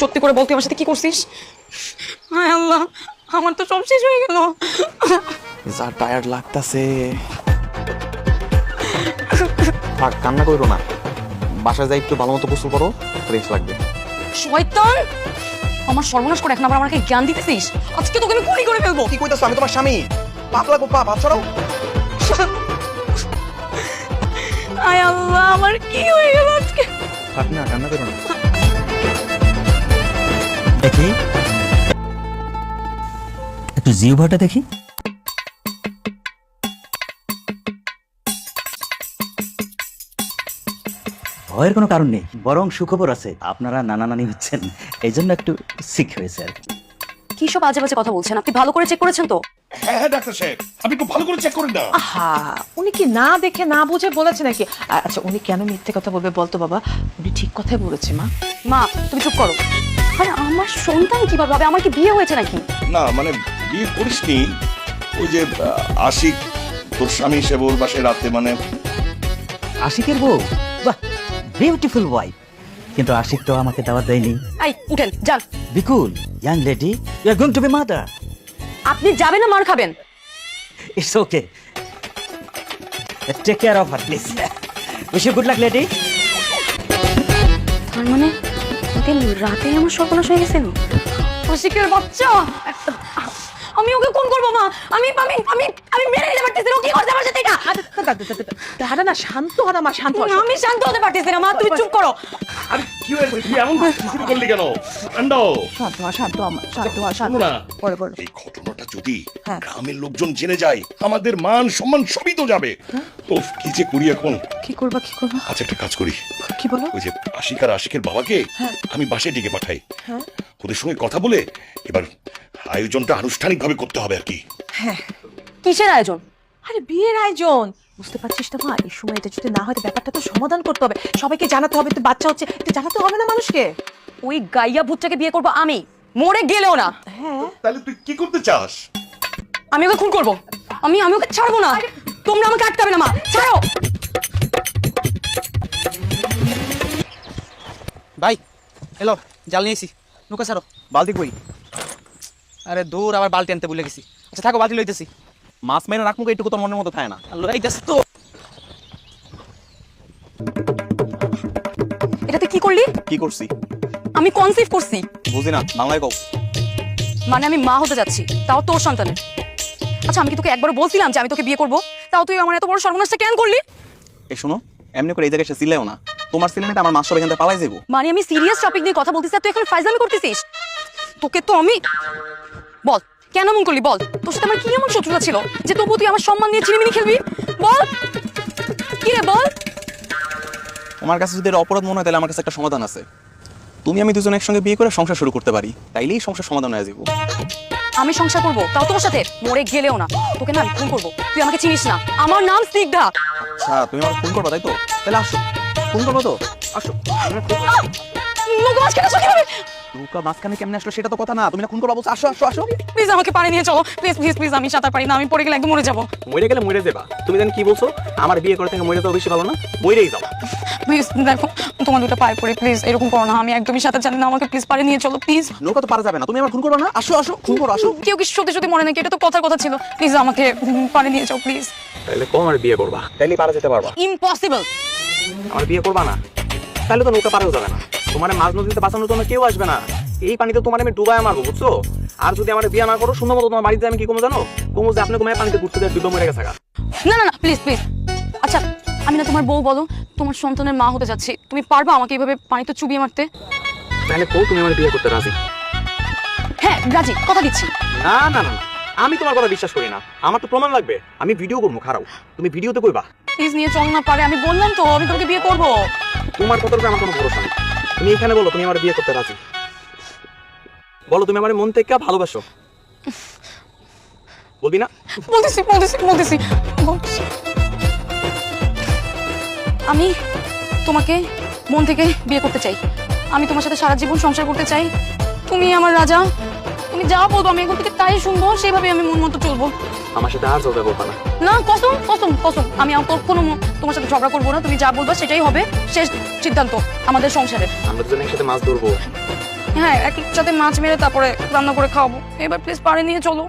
সত্যি করে বলতে আমার সাথে কি করছিস? হায় আল্লাহ আমার তো সব শেষ হয়ে গেল। যা টায়ার্ড লাগতাছে। থাক কান্না করো না। বাসায় যাই একটু ভালো মতো গোসল করো ফ্রেশ লাগবে। শয়তান! আমার সর্বনাশ করে এখন আবার আমাকে জ্ঞান দিতেছিস? আজকে তোকে আমি গুলি করে ফেলব। কি কইতাছো আমি? তোমার স্বামী? পাপ লাগবো পাপ হাত ছড়াও আয় আল্লাহ আমার কি হয়ে গেল আজকে? থাক না কান্না করো না। দেখি। একটু জিওভাটা দেখি। ভয়ের কোনো কারণ নেই বরং সুখবর আছে। আপনারা নানা নানি হচ্ছেন এই জন্য একটু সিক হয়েছে আর কি। সব আজে বাজে কথা বলছেন? আপনি ভালো করে চেক করেছেন তো? হ্যাঁ হ্যাঁ ডাক্তার সাহেব আপনি একটু ভালো করে চেক করেন না। আহা উনি কি না দেখে না বুঝে বলেছে নাকি? আচ্ছা উনি কেন মিথ্যে কথা বলবে বলতো বাবা? উনি ঠিক কথাই বলেছে মা। মা তুমি চুপ করো। আরে আমার সন্তান কীভাবে হবে আমার কি বিয়ে হয়েছে নাকি? না মানে বিয়ে করিসনি। ওই যে আশিক তোর স্বামী হিসেবে ওর বাসায় রাতে মানে আশিকের বউ? বাহ বিউটিফুল ওয়াইফ কিন্তু আশিক তো আমাকে দাওয়াত দেয়নি। এই উঠেন যান। Be cool young lady you are going to be mother আপনি যাবেন না মার খাবেন। It's okay take care of her please wish you good luck lady তার মানে? দিন রাতে আমার সর্বনাশ হয়ে গেছিল অশিকের বাচ্চা! আমি ওকে কোন করব মা! আমি আমি আমি আমি মেরে নিতে পারতেছি ও কি করতে আমার সাথে এটা? দাদা না শান্ত হো না মা শান্ত আমি শান্ত হতে পারতেছি না মা তুমি চুপ করো। কি হয়েছে? তুই এমন শুরু করলি কেন? ঠান্ডা শান্ত হো শান্ত হো, আমার, শান্ত হো শান্ত শোনো না। পরে পরে এই ঘটনাটা যদি হ্যাঁ। গ্রামের লোকজন জেনে যায় আমাদের মান সম্মান সবই তো যাবে। তো কি যে করি এখন? কি করবা কি করবা? একটা কাজ করি। কি বলো? ওই যে আশিক আর আশিকের বাবাকে আমি বাসায় ডেকে পাঠাই। হ্যাঁ। ওদের সঙ্গে কথা বলে এবার আয়োজনটা আনুষ্ঠানিকভাবে করতে হবে আর কি। কিসের আয়োজন? আরে বিয়ের আয়োজন। বুঝতে পারছিস না মা? এই সময় এটা যদি না হয় তো ব্যাপারটা তো সমাধান করতে হবে। সবাইকে জানাতে হবে তো বাচ্চা হচ্ছে। এটা জানাতে হবে না মানুষকে? ওই গাইয়া ভূতটাকে বিয়ে করব আমি। মরে গেলেও না। হ্যাঁ। তাহলে তুই কি করতে চাস? আমি ওকে খুন করব। আমি আমি ওকে ছাড়বো না। তোমরা আমাকে আটকাবে না মা। ছাড়ো! ভাই এলো জাল নিয়েছি নৌকা ছাড়ো। বালতি কই? আরে দূর আবার বালতি আনতে ভুলে গেছি। আচ্ছা থাকো বালতি লইতেছি। মাছ মেরে রাখব এইটুকু তোর মনের মতো থাকে না। লইতেছি তো। এটা কি করলি? কি করছি? আমি কনসিভ করছি। বুঝি না বাংলায় কও। মানে আমি মা হতে যাচ্ছি তাও তোর সন্তানের। আচ্ছা আমি কি তোকে একবার বলছিলাম যে আমি তোকে বিয়ে করব? তাও তুই আমার এত বড় সর্বনাশটা কেন করলি? এই শোনো এমনি করে এই জায়গায় সে সিলেও না। তোমার সিলে আমার মাছ সব এখান থেকে পালাই যাব মানে আমি সিরিয়াস টপিক নিয়ে কথা বলতেছি তুই এখন ফাইজলামি করতেছিস? তোকে তো আমি বল। কেন এমন করলি? বল। তোর সাথে আমার কি এমন শত্রুতা ছিল যে তবু তুই আমার সম্মান নিয়ে চিনিমিনি খেলবি? বল। কি রে বল। তোমার কাছে যদি এর অপরাধ মনে হয় তাহলে আমার কাছে একটা সমাধান আছে। তুমি আমি দুজন একসঙ্গে বিয়ে করে সংসার শুরু করতে পারি। তাইলেই সংসার সমাধান হয়ে যাব আমি সংসার করব তাও তোর সাথে। মরে গেলেও না। তোকে না আমি খুন করব। তুই আমাকে চিনিস না। আমার নাম স্নিগ্ধা। আচ্ছা তুমি আমার ফোন করবা তাই তো? তাহলে আসো। ফোন করব তো? আসো। মাঝখানে আসো কীভাবে নৌকা মাঝখানে কেমনে আসলো সেটা তো কথা না। তুমি না খুন করবা আসো আসো আসো। প্লিজ আমাকে পানি নিয়ে চলো। প্লিজ প্লিজ প্লিজ আমি সাঁতার পারি না আমি পড়ে গেলে একদম মরে যাব। মরে গেলে মরে দেবা। তুমি জানি কি বলছো? আমার বিয়ে করে থেকে মরে যাওয়া বেশি ভালো না? মরেই যাও। প্লিজ দেখো তোমার দুটো পায়ে পড়ে প্লিজ এরকম করো না। আমি একদমই সাঁতার জানি না আমাকে প্লিজ পানি নিয়ে চলো প্লিজ। নৌকা তো পারা যাবে না। তুমি আমার খুন করবা না? আসো আসো খুন করো আসো। কেউ কি সত্যি সত্যি মনে নাকি এটা তো কথার কথা ছিল। প্লিজ আমাকে পানি নিয়ে যাও প্লিজ। তাহলে কম বিয়ে করবা? তাইলে পারা যেতে পারবা। ইম্পসিবল আমার বিয়ে করবা না? তাহলে তো নৌকা পারেও যাবে না। তোমার মাঝ নদীতে বাঁচানোর জন্য কেউ আসবে না। এই পানিতে তোমার আমি ডুবায় মারবো বুঝছ? আর যদি আমার বিয়ে না করো সুন্দর মতো তোমার বাড়িতে আমি কি কমো জানো? কমো যে আপনি কমে পানিতে ঘুরতে ডুবে মরে গেছে না না না প্লিজ প্লিজ আচ্ছা আমি না তোমার বউ বলো তোমার সন্তানের মা হতে যাচ্ছি। তুমি পারবা আমাকে এইভাবে পানিতে চুবিয়ে মারতে? তাহলে কৌ তুমি আমার বিয়ে করতে রাজি? হ্যাঁ রাজি কথা দিচ্ছি। না না না না। আমি তোমার কথা বিশ্বাস করি না। আমার তো প্রমাণ লাগবে আমি ভিডিও করব খারাপ তুমি ভিডিওতে কইবা। প্লিজ নিয়ে চল না পারে আমি বললাম তো আমি তোমাকে বিয়ে করব। তোমার কথার উপরে আমার কোনো ভরসা নেই। তুমি এখানে বলো, তুমি আমার বিয়ে করতে রাজি। বলো, তুমি আমার মন থেকে ভালোবাসো। বলবি না? বলতেছি বলতেছি বলতেছি বলতেছি। আমি তোমাকে মন থেকে বিয়ে করতে চাই। আমি তোমার সাথে সারা জীবন সংসার করতে চাই। তুমি আমার রাজা তুমি যা বলব আমি এখন থেকে তাই শুনব সেভাবে আমি মন মতো চলবো। আমার সাথে আর ঝগড়া করব না। না কসম? কসম কসম। আমি আর কখনো তোমার সাথে ঝগড়া করব না তুমি যা বলবা সেটাই হবে। শেষ সিদ্ধান্ত আমাদের সংসারের। আমরা দুজন একসাথে মাছ ধরবো। হ্যাঁ এক সাথে মাছ মেরে তারপরে রান্না করে খাওয়াবো। এবার প্লিজ পাড়ে নিয়ে চলো।